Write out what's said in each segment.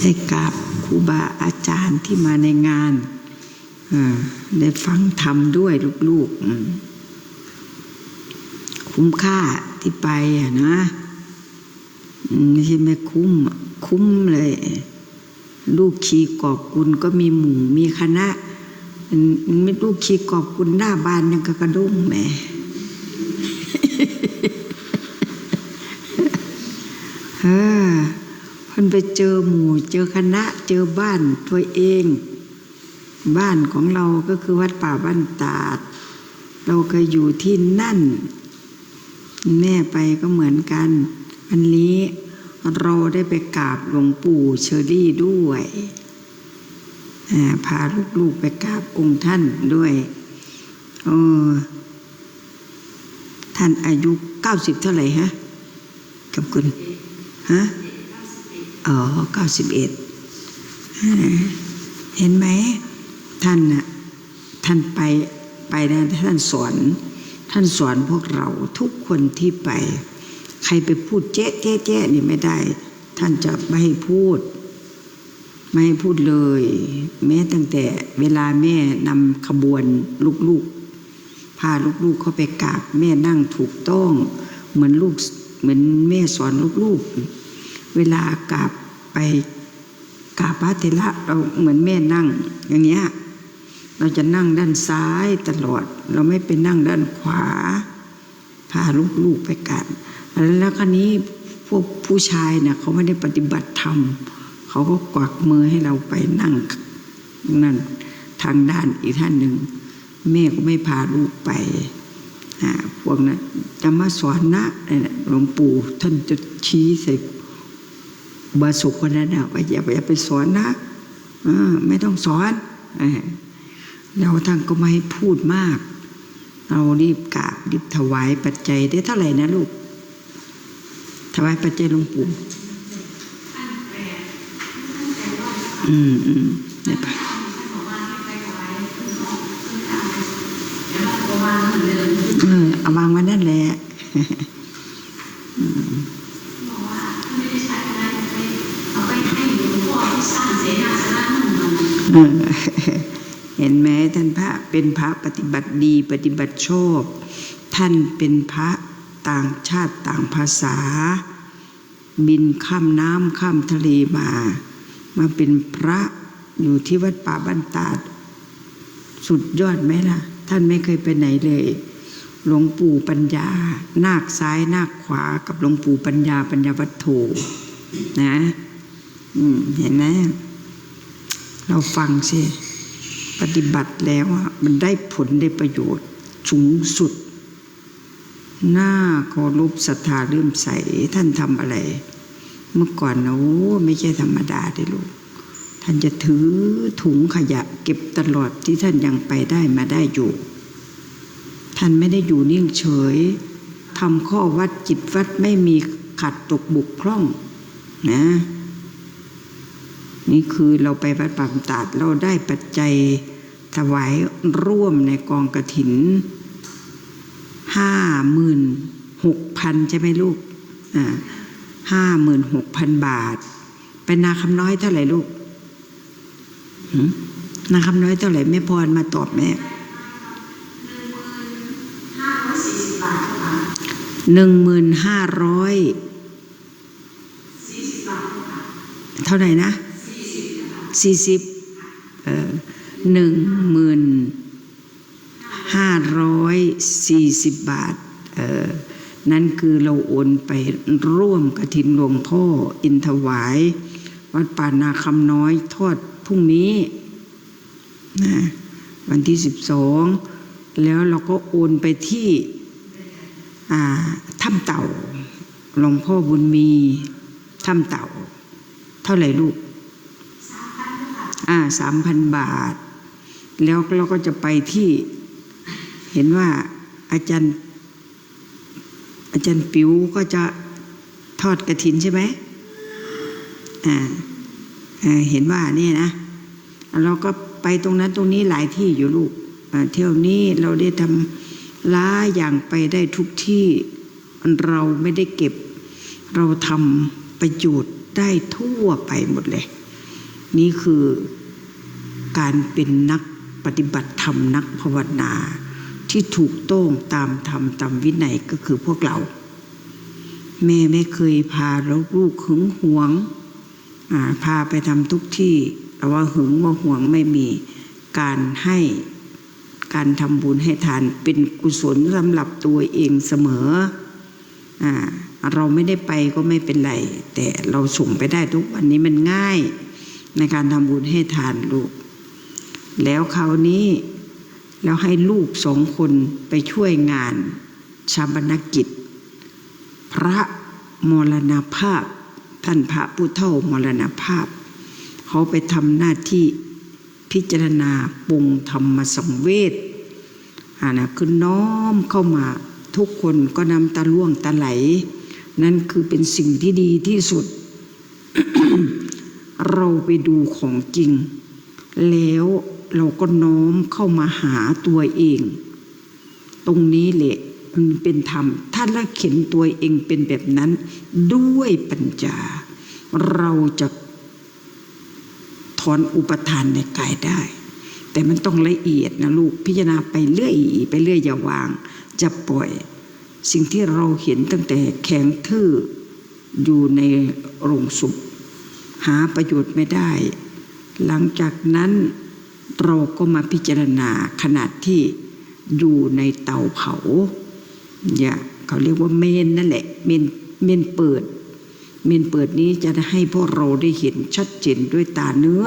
ได้กราบครูบาอาจารย์ที่มาในงานได้ฟังธรรมด้วยลูกๆ คุ้มค่าที่ไปอะนะไม่ใช่ไม่คุ้ม คุ้มเลย ลูกชีกอบกุลก็มีหมู่มีคณะมันไม่ลูกชีกอบกุลหน้าบานยังกระกระด้งแหมเออ เพิ่นไปเจอหมู่ เจอคณะ เจอบ้านตัวเอง บ้านของเราก็คือวัดป่าบ้านตาด เราเคยอยู่ที่นั่น แม่ไปก็เหมือนกัน อันนี้เราได้ไปกราบหลวงปู่เชอรี่ด้วยพาลูกๆไปกราบองค์ท่านด้วยเออท่านอายุเก้าสิบเท่าไหร่ฮะกับคุณฮะ อ๋อเก้าสิบเอ็ดเห็นไหมท่านน่ะท่านไปไปนะท่านสอน ท่านสอนพวกเราทุกคนที่ไป ใครไปพูดเจ๊ะเจ๊ะเจ๊ะนี่ไม่ได้ ท่านจะไม่ให้พูด ไม่ให้พูดเลย แม้ตั้งแต่เวลาแม่นำขบวนลูกๆ พาลูกๆเข้าไปกราบแม่นั่งถูกต้อง เหมือนลูกเหมือนแม่สอนลูกๆ เวลากราบไปกราบพระเทระเราเหมือนแม่นั่ง อย่างเงี้ยเราจะนั่งด้านซ้ายตลอด เราไม่ไปนั่งด้านขวา พาลูกๆไปกันแล้วคราวนี้พวกผู้ชายเนี่ยเขาไม่ได้ปฏิบัติธรรมเขาก็กวักมือให้เราไปนั่งนั่นทางด้านอีกท่านหนึ่งแม่ก็ไม่พาลูกไปพวกนั้นจะมาสอนนะเนี่ยหลวงปู่ท่านจะชี้ใส่ บาสุกคนนั้นนะว่าอย่าไปอย่าไปสอนนะอ่าไม่ต้องสอนอ่าแล้วท่านก็ไม่ให้พูดมาก เรารีบกราบรีบถวายปัจจัยได้เท่าไหร่นะลูก ถวายปัจจัยหลวงปู่อืมอืมเนี่ยปะเออเอาวางไว้นั่นแหละ เห็นไหมท่านพระเป็นพระปฏิบัติดีปฏิบัติชอบ ท่านเป็นพระต่างชาติต่างภาษา บินข้ามน้ำข้ามทะเลมา มาเป็นพระอยู่ที่วัดป่าบ้านตาด สุดยอดไหมล่ะ ท่านไม่เคยไปไหนเลย หลวงปู่ปัญญา นาคซ้ายนาคขวากับหลวงปู่ปัญญาปัญญาวัตโธนะ อืม เห็นไหม เราฟังสิ ปฏิบัติแล้วอะมันได้ผลได้ประโยชน์สูงสุด หน้าเคารพศรัทธาเลื่อมใสท่านทำอะไร เมื่อก่อนนะโอ้ไม่ใช่ธรรมดาได้ลูก ท่านจะถือถุงขยะเก็บตลอดที่ท่านยังไปได้มาได้อยู่ ท่านไม่ได้อยู่นิ่งเฉยทำข้อวัดจิตวัดไม่มีขัดตกบุกพร่องนะ นี่คือเราไปวัดป่ามตาดเราได้ปัจจัยถวายร่วมในกองกระถินห้าหมื่นหกพันใช่ไหมลูกอ่าห้าหมื่นหกพันบาท เป็นนาคำน้อยเท่าไหร่ลูกนาคำน้อยเท่าไหร่แม่พรมาตอบแม่หนึ่งหมื่นห้าร้อยเท่าไหร่นะ สี่สิบหนึ่งหมื่นห้าร้อยสี่สิบบาท นั่นคือเราโอนไปร่วมกระถินหลวงพ่ออินถวาย วัดป่านาคำน้อยทอดพรุ่งนี้นะวันที่สิบสองแล้วเราก็โอนไปที่ถ้ำเต่าหลวงพ่อบุญมีถ้ำเต่า เท่าไหร่ลูก อ่าสามพันบาท แล้วเราก็จะไปที่เห็นว่าอาจารย์ อาจารย์ปิวก็จะทอดกระถินใช่ไหมอ่าเห็นว่านี่นะ เราก็ไปตรงนั้นตรงนี้หลายที่อยู่ลูกเที่ยวนี้เราได้ทำล้าอย่างไปได้ทุกที่เราไม่ได้เก็บ เราทำประโยชน์ได้ทั่วไปหมดเลย นี่คือ การเป็นนักปฏิบัติธรรมนักภาวนา ที่ถูกต้องตามธรรมตามวินัยก็คือพวกเรา แม่ไม่เคยพาลูกหึงหวงพาไปทำทุกที่แต่ว่าหึงว่าหวงไม่มีการให้การทำบุญให้ทานเป็นกุศลสำหรับตัวเองเสมออ่าเราไม่ได้ไปก็ไม่เป็นไร แต่เราส่งไปได้ทุกวันนี้มันง่าย ในการทำบุญให้ทานลูก แล้วคราวนี้เราให้ลูกสองคนไปช่วยงานชาบนกิจ พระมรณภาพ ท่านพระผู้เฒ่ามรณภาพ เขาไปทำหน้าที่พิจารณาปรุงธรรมสังเวชอ่านะคือน้อมเข้ามาทุกคนก็นำตาล่วงตาไหล นั่นคือเป็นสิ่งที่ดีที่สุด เราไปดูของจริง แล้ว เราก็น้อมเข้ามาหาตัวเอง ตรงนี้แหละมันเป็นธรรม ถ้าละเข็นตัวเองเป็นแบบนั้น ด้วยปัญญาเราจะถอนอุปทานในกายได้ แต่มันต้องละเอียดนะลูกพิจารณาไปเรื่อยไปเรื่อยอย่าวาง จะปล่อย สิ่งที่เราเห็นตั้งแต่แข็งทื่ออยู่ในโรงศพหาประโยชน์ไม่ได้ หลังจากนั้น เราก็มาพิจารณาขนาดที่อยู่ในเตาเผาเนี่ยเขาเรียกว่าเมนนั่นแหละเมนเมนเปิด เมนเปิดนี้จะให้พวกเราได้เห็นชัดเจนด้วยตาเนื้อ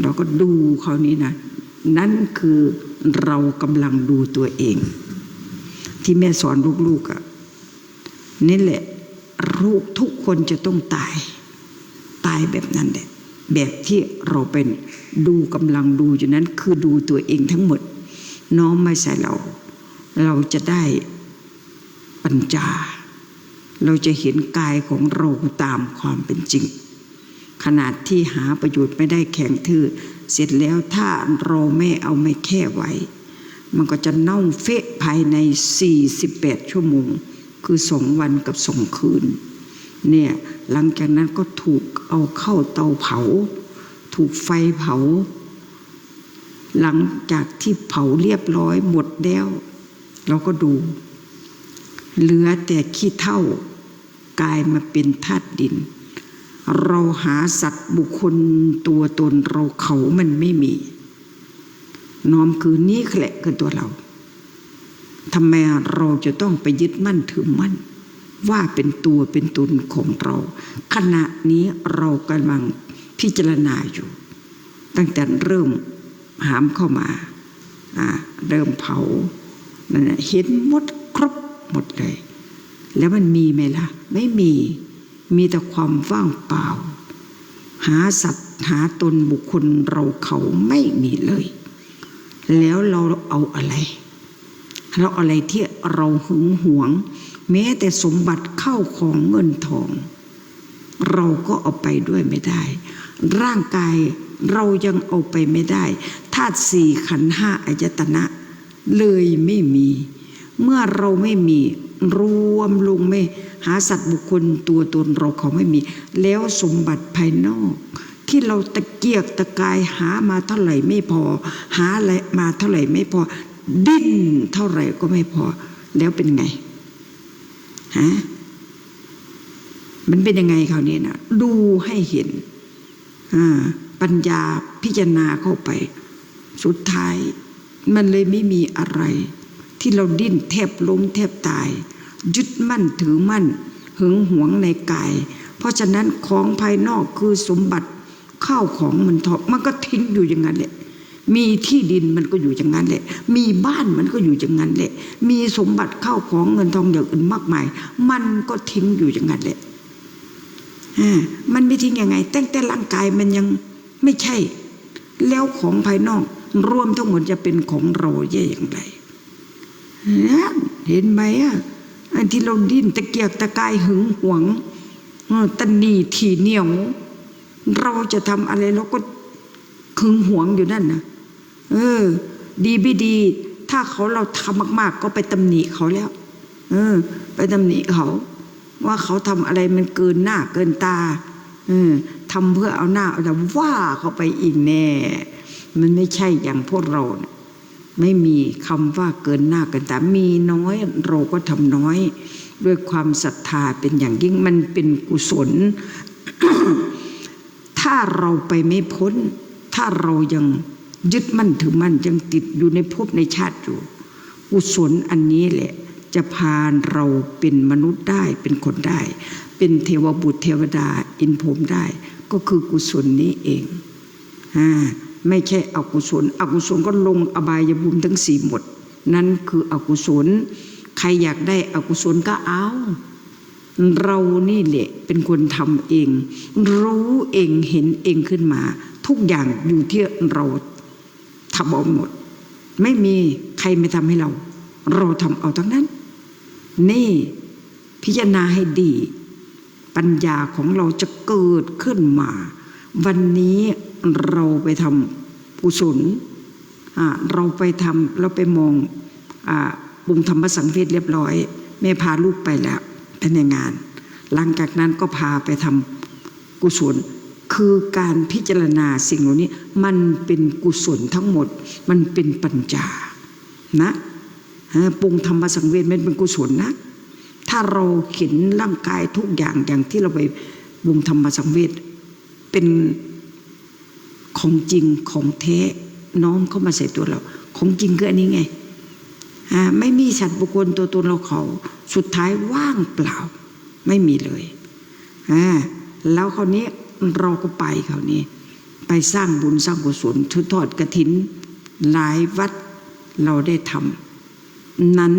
เราก็ดูเขานี้นะนั่นคือเรากำลังดูตัวเอง ที่แม่สอนลูกๆอะ่ะนี่แหละลูกทุกคนจะต้องตาย ตายแบบนั้นแหละ แบบที่เราเป็นดูกำลังดูอยู่นั้นคือดูตัวเองทั้งหมด น้อมไม่ใส่เรา เราจะได้ปัญญาเราจะเห็นกายของเราตามความเป็นจริง ขนาดที่หาประโยชน์ไม่ได้แข็งทื่อเสร็จแล้วถ้าเราไม่เอาไม่แค่ไว้ มันก็จะเน่าเฟะภายใน 48 ชั่วโมง คือสองวันกับสองคืน เนี่ย หลังจากนั้นก็ถูกเอาเข้าเตาเผา ถูกไฟเผา หลังจากที่เผาเรียบร้อยหมดแล้วเราก็ดู เหลือแต่ขี้เท่ากลายมาเป็นธาตุดิน เราหาสัตว์บุคคลตัวตนเราเขามันไม่มี น้อมคือนี้แหละคือตัวเราทำไมเราจะต้องไปยึดมั่นถือมั่น ว่าเป็นตัวเป็นตนของเรา ขณะนี้เรากำลังพิจารณาอยู่ ตั้งแต่เริ่มหามเข้ามาเริ่มเผานั่นเห็นหมดครบหมดเลย แล้วมันมีไหมล่ะ ไม่มีมีแต่ความว่างเปล่า หาสัตว์หาตนบุคคลเราเขาไม่มีเลย แล้วเราเอาอะไร เราเอาอะไรที่เราหึงหวง แม้แต่สมบัติเข้าของเงินทอง เราก็เอาไปด้วยไม่ได้ ร่างกายเรายังเอาไปไม่ได้ธาตุสี่ขันห้าอายตนะ เลยไม่มี เมื่อเราไม่มีรวมลงไม่หาสัตว์บุคคลตัวตนเราเขาไม่มี แล้วสมบัติภายนอก ที่เราตะเกียกตะกายหามาเท่าไหร่ไม่พอ หาอะไรมาเท่าไหร่ไม่พอ ดิ้นเท่าไหร่ก็ไม่พอ แล้วเป็นไง ฮะมันเป็นยังไงคราวนี้นะดูให้เห็นปัญญาพิจารณาเข้าไป สุดท้าย มันเลยไม่มีอะไร ที่เราดิ้นแทบล้มแทบตาย ยึดมั่นถือมั่นหึงหวงในกาย เพราะฉะนั้นของภายนอกคือสมบัติข้าวของมันทอมันก็ทิ้งอยู่อย่างนั้นแหละ มีที่ดินมันก็อยู่อย่างนั้นแหละ มีบ้านมันก็อยู่อย่างนั้นแหละ มีสมบัติเข้าของเงินทองอย่างอื่นมากมาย มันก็ทิ้งอยู่อย่างนั้นแหละอ่ามันไม่ทิ้งยังไงตั้งแต่ร่างกายมันยังไม่ใช่ แล้วของภายนอกรวมทั้งหมดจะเป็นของเราแย่อย่างไรนะเห็นไหมอะอันที่เราดิ้นตะเกียกตะกายหึงหวงตันนีทีเหนียว เราจะทำอะไรเราก็หึงหวงอยู่นั่นนะ เออ ดีไม่ดี ถ้าเขาเราทำมาก ๆ ก็ไปตำหนิเขาแล้ว เออ ไปตำหนิเขา ว่าเขาทำอะไรมันเกินหน้าเกินตา เออทำเพื่อเอาหน้าเอาแต่ว่าเขาไปอีกแน่ มันไม่ใช่อย่างพวกเรานะไม่มีคำว่าเกินหน้าเกินตา มีน้อยเราก็ทำน้อย ด้วยความศรัทธาเป็นอย่างยิ่งมันเป็นกุศล ถ้าเราไปไม่พ้น ถ้าเรายัง ยึดมั่นถือมั่นยังติดอยู่ในภพในชาติอยู่กุศลอันนี้แหละ จะพาเราเป็นมนุษย์ได้เป็นคนได้ เป็นเทวบุตรเทวดาอินพรมได้ ก็คือกุศลนี้เองอ่าไม่ใช่อกุศล อกุศลก็ลงอบายภูมิทั้งสี่หมด นั่นคืออกุศล ใครอยากได้อกุศลก็เอา เรานี่แหละเป็นคนทำเอง รู้เองเห็นเองขึ้นมา ทุกอย่างอยู่ที่เรา ทำเอาหมด ไม่มีใครไม่ทำให้เรา เราทำเอาทั้งนั้น นี่พิจารณาให้ดี ปัญญาของเราจะเกิดขึ้นมา วันนี้เราไปทำกุศลเราไปทำเราไปมองอ่าบุงธรรมสังเวชเรียบร้อย แม่พาลูกไปแล้วไปในงาน หลังจากนั้นก็พาไปทำกุศล คือการพิจารณาสิ่งเหล่านี้มันเป็นกุศลทั้งหมด มันเป็นปัญญานะฮะปรุงธรรมสังเวชมันเป็นกุศลนะ ถ้าเราเห็นร่างกายทุกอย่างอย่างที่เราไปปรุงธรรมสังเวชเป็นของจริงของแท้น้อมเข้ามาใส่ตัวเรา ของจริงคืออันนี้ไงอ่าไม่มีสัตว์บุคคลตัวตนเราเขา สุดท้ายว่างเปล่าไม่มีเลยแล้วคราวนี้ เราก็ไปคราวนี้ไปสร้างบุญสร้างกุศลทุทอดกระถิน หลายวัดเราได้ทำนั้น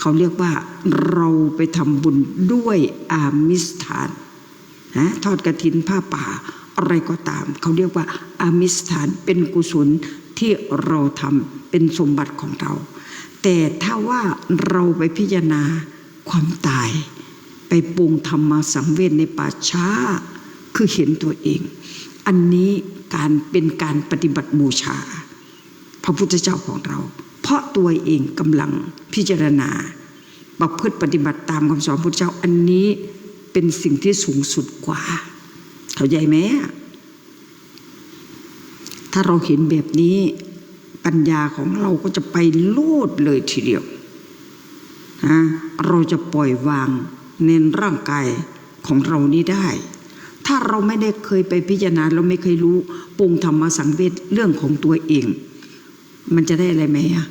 เขาเรียกว่าเราไปทำบุญด้วยอามิสทานนะทอดกระถินผ้าป่าอะไรก็ตาม เขาเรียกว่าอามิสทานเป็นกุศลที่เราทำเป็นสมบัติของเรา แต่ถ้าว่าเราไปพิจารณาความตาย ไปปรุงธรรมาสังเวชในป่าช้า คือเห็นตัวเอง อันนี้การเป็นการปฏิบัติบูชา พระพุทธเจ้าของเรา เพราะตัวเองกำลังพิจารณาประพฤติปฏิบัติตามคำสอนพระพุทธเจ้าอันนี้เป็นสิ่งที่สูงสุดกว่า เข้าใจไหมถ้าเราเห็นแบบนี้ปัญญาของเราก็จะไปโลดเลยทีเดียวนะเราจะปล่อยวางในร่างกายของเรานี้ได้ ถ้าเราไม่ได้เคยไปพิจารณาเราไม่เคยรู้ปรุงธรรมสังเวชเรื่องของตัวเอง มันจะได้อะไรไหมอะ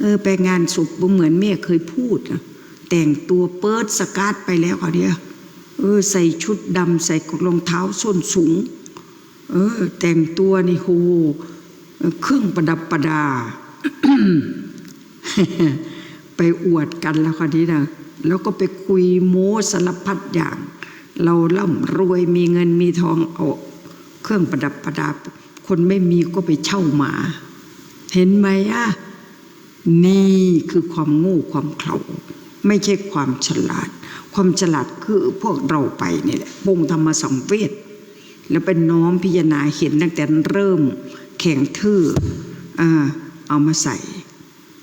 เออไปงานศพเหมือนแม่เคยพูดอะแต่งตัวเปิดสกัดไปแล้วเขาเนี่ยเออใส่ชุดดำใส่รองเท้าส้นสูง เออ แต่งตัวนี่โหเครื่องประดับประดา ไปอวดกันแล้วคราวนี้นะแล้วก็ไปคุยโม้สารพัดอย่าง เราล่ำรวยมีเงินมีทองเอาเครื่องประดับประดาคนไม่มีก็ไปเช่าหมา เห็นไหมอะนี่คือความโง่ความเขลาไม่ใช่ความฉลาด ความฉลาดคือพวกเราไปนี่แหละปงธรรมสังเวชแล้วเป็นน้อมพิจารณาเห็นตั้งแต่เริ่มแข็งทื่ออ่าเอามาใส่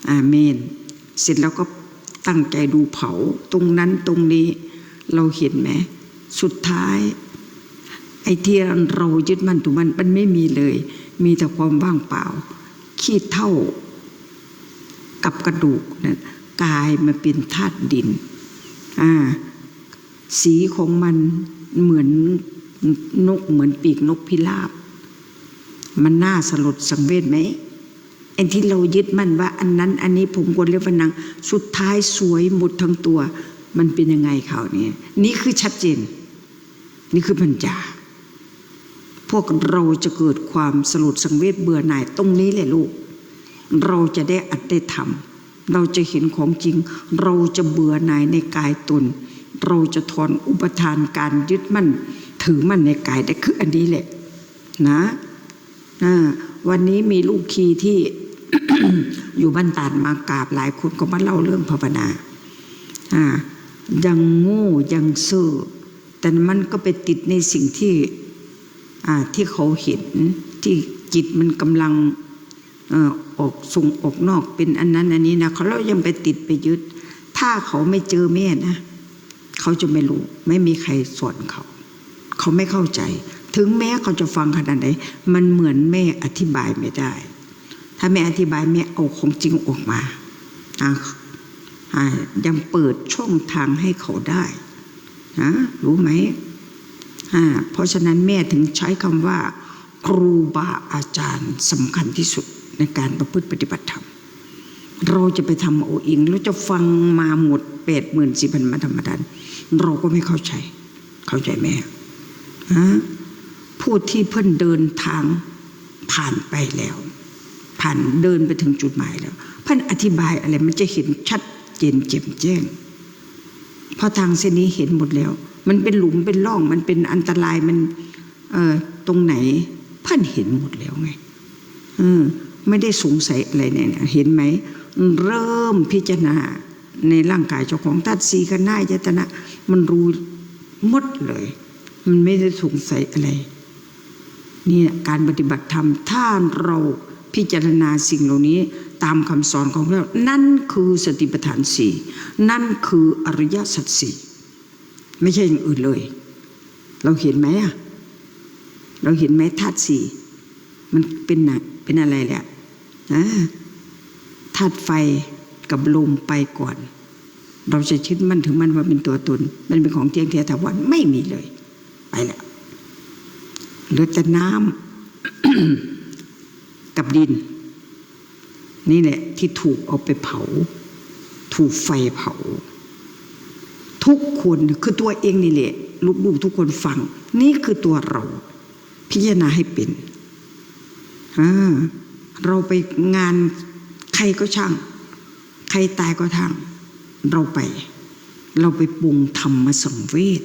อาเมน เสร็จแล้วก็ตั้งใจดูเผาตรงนั้นตรงนี้เราเห็นไหม สุดท้าย ไอ้ที่เรายึดมั่นถูกมันมันไม่มีเลย มีแต่ความว่างเปล่า ขี้เท่ากับกระดูกนะกลายมาเป็นธาตุดินอ่าสีของมันเหมือนนกเหมือนปีกนกพิราบ มันน่าสลดสังเวชไหมไอ้ที่เรายึดมั่นว่า อันนั้น อันนี้ผมควรเรียกว่านางสุดท้ายสวยหมดทั้งตัว มันเป็นยังไงข่าวนี้นี่คือชัดเจน นี่คือปัญญา พวกเราจะเกิดความสลดสังเวชเบื่อหน่ายตรงนี้แหละลูก เราจะได้อัดได้ทำเราจะเห็นของจริง เราจะเบื่อหน่ายในกายตน เราจะถอนอุปทานการยึดมั่น ถือมั่นในกายได้คืออันนี้แหละ นะอ่าวันนี้มีลูกคีที่อยู่บ้านตาดมากราบหลายคนก็มาเล่าเรื่องภาวนา อ่า ยังโง่ยังซื่อ แต่มันก็ไปติดในสิ่งที่ที่เขาเห็นที่จิตมันกำลังออกส่งออกนอกเป็นอันนั้นอันนี้นะเขาเรายังไปติดไปยึด ถ้าเขาไม่เจอแม่นะเขาจะไม่รู้ ไม่มีใครสอนเขา เขาไม่เข้าใจ ถึงแม้เขาจะฟังขนาดไหนมันเหมือนแม่อธิบายไม่ได้ ถ้าแม่อธิบายแม่เอาของจริงออกมาอะอะยังเปิดช่องทางให้เขาได้ นะรู้ไหมเพราะฉะนั้นแม่ถึงใช้คำว่า ครูบาอาจารย์สำคัญที่สุดในการประพฤติปฏิบัติธรรมเราจะไปทำเอาเองแล้วจะฟังมาหมดแปดหมื่นสี่พันมาธรรมดาเราก็ไม่เข้าใจ เข้าใจไหมฮะผู้ที่เพิ่นเดินทางผ่านไปแล้ว ผ่านเดินไปถึงจุดหมายแล้วเพิ่นอธิบายอะไรมันจะเห็นชัดเจนแจ่มแจ้ง เพราะทางเส้นนี้เห็นหมดแล้ว มันเป็นหลุมเป็นร่องมันเป็นอันตรายมัน เออตรงไหนเพิ่นเห็นหมดแล้วไงเออไม่ได้สงสัยอะไรเนี่ยเห็นไหมเริ่มพิจารณาในร่างกายเจ้าของธาตุสีกันหน้ายตนะ มันรู้หมดเลย มันไม่ได้สงสัยอะไรนี่การปฏิบัติธรรมถ้าเราพิจารณาสิ่งเหล่านี้ ตามคำสอนของเรานั่นคือสติปัฏฐานสี่นั่นคืออริยสัจสี่ไม่ใช่อย่างอื่นเลย เราเห็นไหมอะเราเห็นไหมธาตุสี่มันเป็นหนักเป็นอะไรแหละนะธาตุไฟกับลมไปก่อน เราจะคิดมันถึงมันว่าเป็นตัวตน มันเป็นของเทียงเทียถาวรไม่มีเลย ไปแล้วเหลือแต่น้ำกับดิน นี่แหละที่ถูกเอาไปเผา ถูกไฟเผา ทุกคนคือตัวเองนี่แหละลูกๆทุกคนฟัง นี่คือตัวเรา พิจารณาให้เป็นเราไปงานใครก็ช่าง ใครตายก็ทาง เราไป เราไปปรุงธรรมสังเวช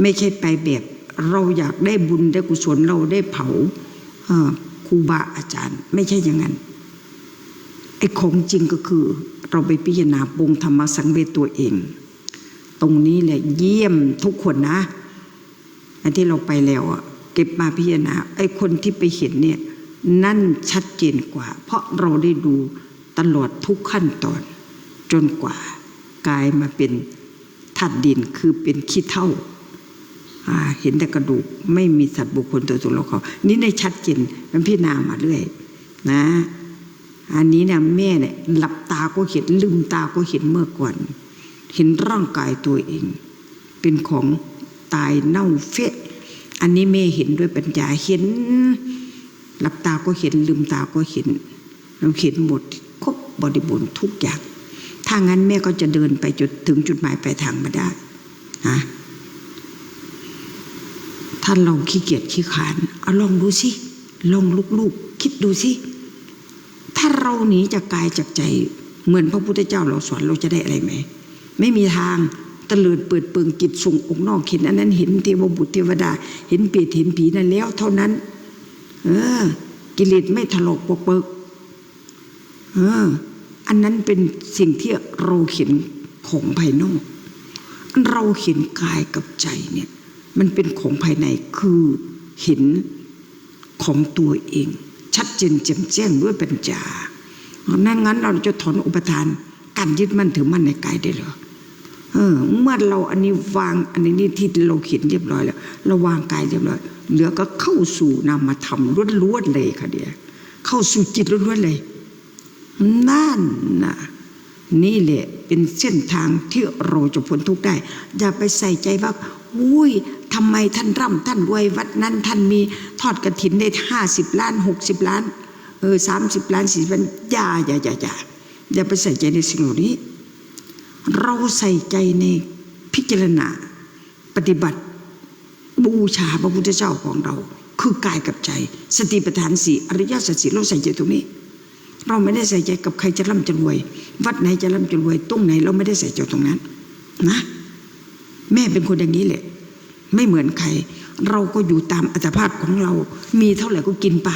ไม่ใช่ไปแบบเราอยากได้บุญได้กุศลเราได้เผาครูบาอาจารย์ ไม่ใช่อย่างนั้น ไอ้ของจริงก็คือเราไปพิจารณาปรุงธรรมสังเวชตัวเอง ตรงนี้แหละเยี่ยมทุกคนนะอันที่เราไปแล้วอะเก็บมาพิจารณาไอ้คนที่ไปเห็นเนี่ยนั่นชัดเจนกว่า เพราะเราได้ดูตลอดทุกขั้นตอน จนกว่ากลายมาเป็นธาตุดินคือเป็นขี้เท่าเห็นแต่กระดูกไม่มีสัตว์บุคคลตัวตนเราเขานี่ในชัดเจนมันพิจารณามาเรื่อย นะ อันนี้เนี่ยแม่เนี่ยหลับตาก็เห็นลืมตาก็เห็นเมื่อก่อน เห็นร่างกายตัวเอง เป็นของตายเน่าเฟะ อันนี้แม่เห็นด้วยปัญญาเห็น หลับตาก็เห็นลืมตาก็เห็น เราเห็นหมดครบบริบูรณ์ทุกอย่าง ถ้างั้นแม่ก็จะเดินไปจุดถึงจุดหมายปลายทางมาได้นะถ้านเราขี้เกียจขี้ขานเอาลองดูสิลองลูกๆ คิดดูสิ ถ้าเราหนีจากกายจากใจ เหมือนพระพุทธเจ้าเราสอนเราจะได้อะไรไหม ไม่มีทางตะเลิดเปิดเปิงกิจส่งอกนอกเห็นอันนั้นเห็นเทวบุตรเทวดา เห็นเปรตเห็นผีนั่นแล้วเท่านั้น เออ กิเลสไม่ถลอกปกเปิกเออ อันนั้นเป็นสิ่งที่เราเห็นของภายนอก เราเห็นกายกับใจเนี่ย มันเป็นของภายในคือเห็นของตัวเอง ชัดเจนแจ่มแจ้งด้วยปัญญานั่นงั้นเราจะถอนอุปทานการยึดมั่นถือมั่นในกายได้หรอเออเมื่อเราอันนี้วางอันนี้ที่เราเขียนเรียบร้อยแล้วเราวางกายเรียบร้อยเหลือก็เข้าสู่นามธรรมล้วนๆเลยค่ะเดียเข้าสู่จิตล้วนๆเลยนั่นนะนี่แหละเป็นเส้นทางที่เราจะพ้นทุกข์ได้ อย่าไปใส่ใจว่า อุ้ยทำไมท่านร่ำท่านรวยวัดนั้นท่านมีทอดกระถินได้ห้าสิบล้านหกสิบล้านเออสามสิบล้านสี่สิบล้านอย่าอย่าอย่าอย่าอย่าไปใส่ใจในสิ่งเหล่านี้ เราใส่ใจในพิจารณาปฏิบัติบูชาพระพุทธเจ้าของเรา คือกายกับใจ สติปัฏฐานสี่อริยสัจสี่เราใส่ใจตรงนี้ เราไม่ได้ใส่ใจกับใครจะร่ำจะรวย วัดไหนจะร่ำจะรวยตรงไหนเราไม่ได้ใส่ใจตรงนั้น นะ แม่เป็นคนอย่างนี้แหละ ไม่เหมือนใคร เราก็อยู่ตามอัตภาพของเรา มีเท่าไหร่ก็กินไป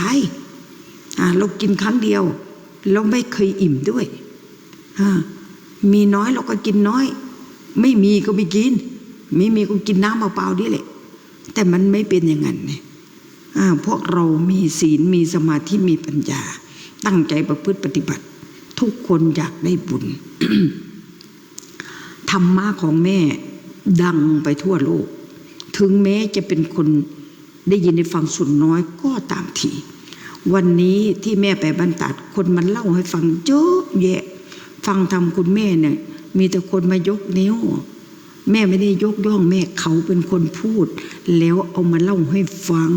อ่าเรากินครั้งเดียว เราไม่เคยอิ่มด้วยอ่ามีน้อยเราก็กินน้อย ไม่มีก็ไม่กิน ไม่มีก็กินน้ำเปล่าๆนี่แหละ แต่มันไม่เป็นอย่างนั้นเนี่ยอ่าพวกเรามีศีลมีสมาธิมีปัญญา ตั้งใจประพฤติปฏิบัติ ทุกคนอยากได้บุญธรรมะของแม่ ดังไปทั่วโลก ถึงแม้จะเป็นคนได้ยินได้ฟังส่วนน้อยก็ตามทีวันนี้ที่แม่ไปบรรตัดคนมันเล่าให้ฟังเยอะแยะ ฟังทำคุณแม่เนี่ย มีแต่คนมายกนิ้ว แม่ไม่ได้ยกย่องแม่เขาเป็นคนพูด แล้วเอามาเล่าให้ฟัง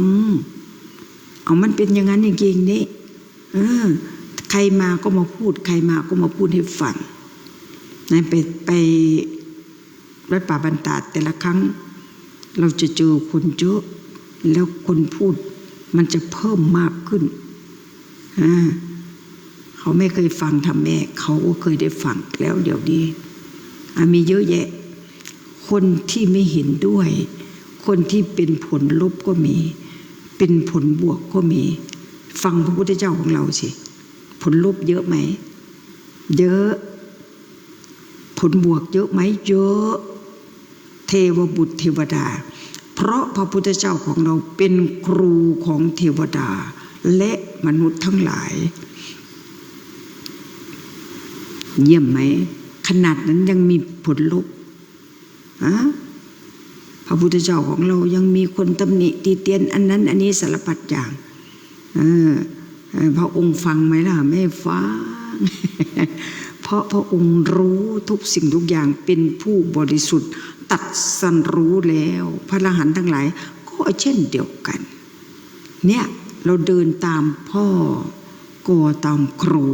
เอามันเป็นอย่างนั้นจริงๆนี่เออใครมาก็มาพูด ใครมาก็มาพูดให้ฟังนะไปไป วัดป่าบรรดาแต่ละครั้ง เราจะเจอคนเยอะแล้วคนพูดมันจะเพิ่มมากขึ้นเขาไม่เคยฟังทำแม่ เขาก็เคยได้ฟังแล้วเดี๋ยวนี้มีเยอะแยะ คนที่ไม่เห็นด้วย คนที่เป็นผลลบก็มี เป็นผลบวกก็มี ฟังพระพุทธเจ้าของเราสิ ผลลบเยอะไหม เยอะ ผลบวกเยอะไหม เยอะ เทวบุตรเทวดา เพราะพระพุทธเจ้าของเราเป็นครูของเทวดา และมนุษย์ทั้งหลาย เยี่ยมไหม ขนาดนั้นยังมีผลลบอะพระพุทธเจ้าของเรายังมีคนตำหนิตีเตียน อันนั้น อันนี้สารพัดอย่างพระองค์ฟังไหมล่ะ ไม่ฟัง เพราะพระองค์รู้ทุกสิ่งทุกอย่างเป็นผู้บริสุทธิ์ ตัดสันรู้แล้ว พระอรหันต์ทั้งหลาย ก็เช่นเดียวกัน เนี่ยเราเดินตามพ่อก็ตามครู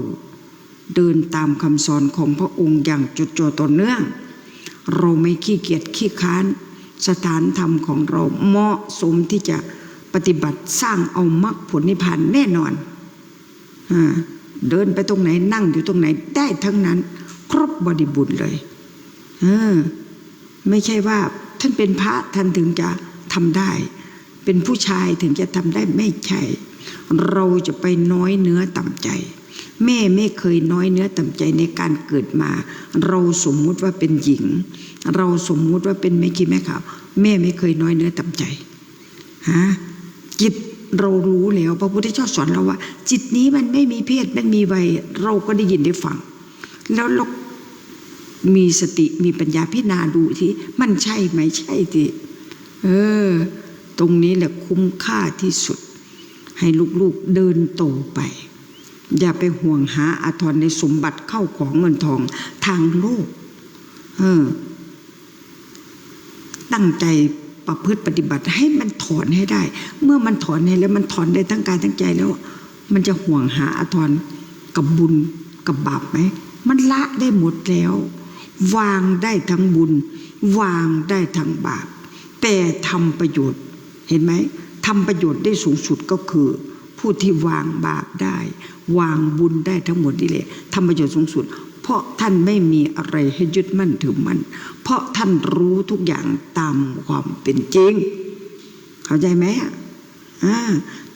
เดินตามคำสอนของพระองค์อย่างจุดจ่อต่อเนื่อง เราไม่ขี้เกียจขี้ค้าน สถานธรรมของเราเหมาะสมที่จะปฏิบัติสร้างเอามรรคผลนิพพานแน่นอนอเดินไปตรงไหนนั่งอยู่ตรงไหนได้ทั้งนั้น ครบบริบูรณ์เลย เออ ไม่ใช่ว่าท่านเป็นพระท่านถึงจะทำได้ เป็นผู้ชายถึงจะทำได้ไม่ใช่ เราจะไปน้อยเนื้อต่ำใจ แม่ไม่เคยน้อยเนื้อต่ำใจในการเกิดมา เราสมมุติว่าเป็นหญิง เราสมมุติว่าเป็นแม่กี้แม่ขาวแม่ไม่เคยน้อยเนื้อต่ำใจฮะจิตเรารู้แล้วพระพุทธเจ้าสอนเราว่า จิตนี้มันไม่มีเพศมันมีวัยเราก็ได้ยินได้ฟัง แล้วเรา มีสติมีปัญญาพิจารณาดูที่มันใช่ไหมใช่ที่เออ ตรงนี้แหละคุ้มค่าที่สุด ให้ลูกๆเดินโตไป อย่าไปห่วงหาอาทรในสมบัติเข้าของเงินทองทางโลก เออ ตั้งใจประพฤติปฏิบัติให้มันถอนให้ได้ เมื่อมันถอนให้แล้วมันถอนได้ทั้งกายทั้งใจแล้ว มันจะห่วงหาอาทรกับบุญกับบาปไหม มันละได้หมดแล้ว วางได้ทั้งบุญ วางได้ทั้งบาป แต่ทำประโยชน์เห็นไหมทำประโยชน์ได้สูงสุดก็คือ ผู้ที่วางบาปได้ วางบุญได้ทั้งหมดนี่แหละทำประโยชน์สูงสุด เพราะท่านไม่มีอะไรให้ยึดมั่นถือมั่นเพราะท่านรู้ทุกอย่างตามความเป็นจริง เข้าใจไหมอ่า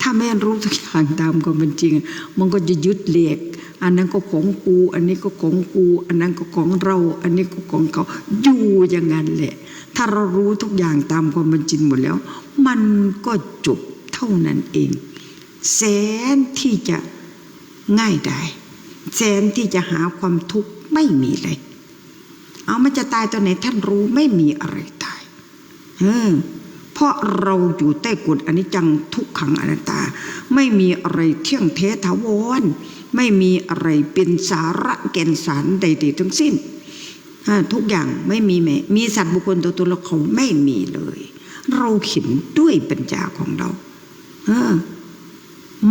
ถ้าไม่รู้ทุกอย่างตามความเป็นจริง มันก็จะยึดเหล็ก อันนั้นก็ของกู อันนี้ก็ของกู อันนั้นก็ของเรา อันนี้ก็ของเขาอยู่อย่างนั้นแหละ ถ้าเรารู้ทุกอย่างตามความเป็นจริงหมดแล้ว มันก็จบเท่านั้นเอง แสนที่จะง่ายได้แสนที่จะหาความทุกข์ไม่มีเลย เอามันจะตายตอนไหนท่านรู้ไม่มีอะไรตายเออเพราะเราอยู่ใต้กฎอนิจจังทุกขังอนัตตา ไม่มีอะไรเที่ยงแท้ถาวร ไม่มีอะไรเป็นสาระแก่นสารใดๆทั้งสิ้นทุกอย่างไม่มีแม้มีสัตว์บุคคลตัวตนเราเขาไม่มีเลย เราเห็นด้วยปัญญาของเรา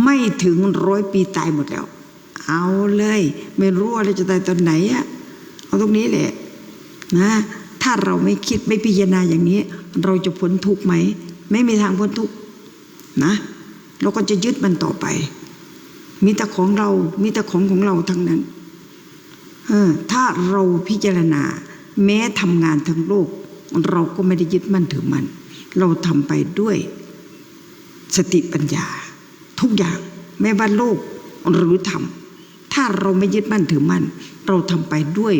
ไม่ถึงร้อยปีตายหมดแล้ว เอาเลย ไม่รู้ว่าเราจะตายตอนไหนอะเอาตรงนี้แหละนะถ้าเราไม่คิดไม่พิจารณาอย่างนี้ เราจะพ้นทุกข์ไหม ไม่มีทางพ้นทุกข์นะ เราก็จะยึดมันต่อไป มีแต่ของเรา มีแต่ของของเราทั้งนั้นเออถ้าเราพิจารณา แม้ทำงานทั้งโลก เราก็ไม่ได้ยึดมั่นถือมัน เราทำไปด้วยสติปัญญา ทุกอย่างไม่ว่าโลกหรือธรรมถ้าเราไม่ยึดมั่นถือมั่น เราทำไปด้วย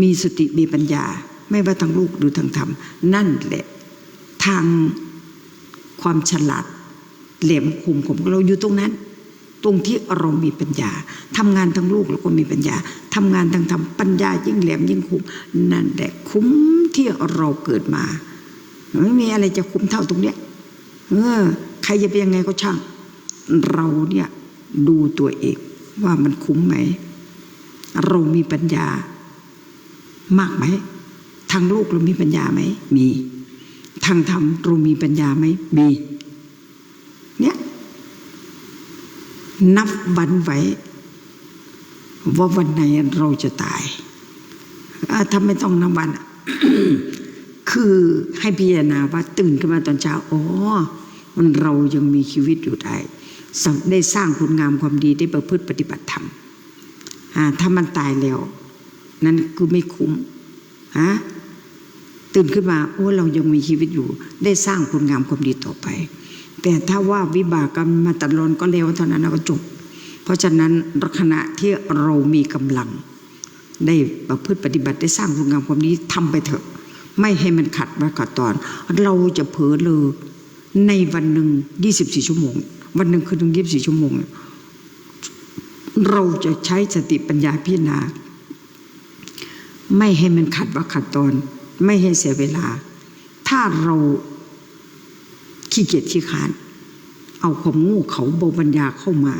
มีสติมีปัญญา ไม่ว่าทางโลกหรือทางธรรม นั่นแหละ ทางความฉลาดแหลมคมของเราอยู่ตรงนั้น ตรงที่เรามีปัญญาทำงานทางโลกเราก็มีปัญญาทำงานทางธรรมปัญญายิ่งแหลมยิ่งคมนั่นแหละคุ้มที่เราเกิดมาไม่มีอะไรจะคุ้มเท่าตรงเนี้ยเออใครจะเป็นยังไงก็ช่าง เราเนี่ยดูตัวเองว่ามันคุ้มไหม เรามีปัญญามากไหม ทางโลกเรามีปัญญาไหม มี ทางธรรมเรามีปัญญาไหม มี เนี่ย นับวันไว้ ว่าวันไหนเราจะตายถ้าไม่ต้องนับวัน คือให้พิจารณาว่าตื่นขึ้นมาตอนเช้าอ๋อมันเรายังมีชีวิตอยู่ได้ได้สร้างคุณงามความดีได้ประพฤติปฏิบัติธรรมถ้ามันตายแล้ว นั่นคือไม่คุ้มฮะตื่นขึ้นมา โอ้เรายังมีชีวิตอยู่ ได้สร้างคุณงามความดีต่อไป แต่ถ้าว่าวิบากกรรมมาตัดรอนก็แล้วเท่านั้นแล้วก็จบ เพราะฉะนั้นขณะที่เรามีกำลัง ได้ประพฤติปฏิบัติได้สร้างคุณงามความดีทำไปเถอะ ไม่ให้มันขัดมาขัดตอน เราจะเผลอเลยในวันหนึ่ง24ชั่วโมง วันหนึ่งคือถึง24ชั่วโมง เราจะใช้สติปัญญาพิจารณา ไม่ให้มันขัดว่าขัดตอน ไม่ให้เสียเวลา ถ้าเรา ขี้เกียจขี้ขาน เอาความงูเขาโบปัญญาเข้ามา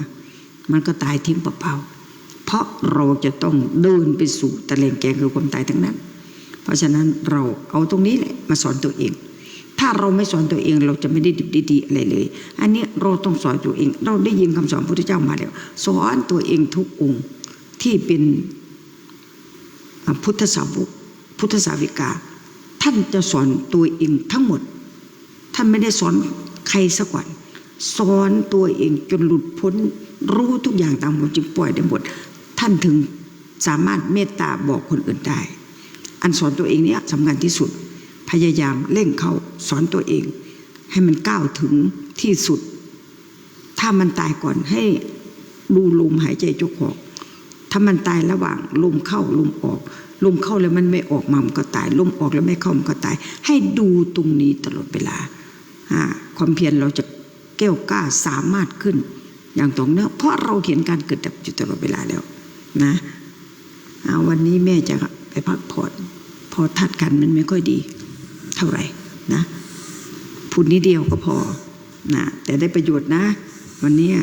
มันก็ตายทิ้งเปล่าๆเพราะเราจะต้องเดินไปสู่ตะเลงแกงคือความตายทั้งนั้น เพราะฉะนั้นเราเอาตรงนี้แหละมาสอนตัวเอง ถ้าเราไม่สอนตัวเองเราจะไม่ได้ดิบดีอะไรเลย อันนี้เราต้องสอนตัวเอง เราได้ยินคำสอนพระพุทธเจ้ามาแล้ว สอนตัวเองทุกองค์ที่เป็นพุทธสาวกพุทธสาวิกา ท่านจะสอนตัวเองทั้งหมด ท่านไม่ได้สอนใครสักวันสอนตัวเองจนหลุดพ้นรู้ทุกอย่างตามความจริงปล่อยได้หมด ท่านถึงสามารถเมตตาบอกคนอื่นได้ อันสอนตัวเองเนี่ยสำคัญที่สุด พยายามเร่งเข้าสอนตัวเอง ให้มันก้าวถึงที่สุด ถ้ามันตายก่อนให้ดูลมหายใจจุกออก ถ้ามันตายระหว่างลมเข้าลมออก ลมเข้าแล้วมันไม่ออกมามันก็ตาย ลมออกแล้วไม่เข้ามันก็ตาย ให้ดูตรงนี้ตลอดเวลา ความเพียรเราจะแก้วกล้าสามารถขึ้น อย่างตรงเนื้อเพราะเราเห็นการเกิดดับอยู่ตลอดเวลาแล้วนะวันนี้แม่จะไปพักผ่อนพอทัดกันมันไม่ค่อยดี เท่าไหร่นะพูดนิดเดียวก็พอนะแต่ได้ประโยชน์นะ วันนี้เนี่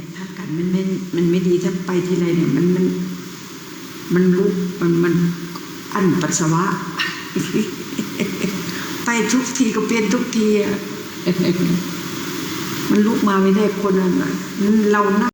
ยทัดกันมันไม่มันไม่ดีถ้าไปทีไรเนี่ย มันมันมันลุกมันมัน อั้นปัสสาวะ ไปทุกทีก็เปลี่ยนทุกทีอะมันลุกมาไม่ได้คนนั้นเรานั่ง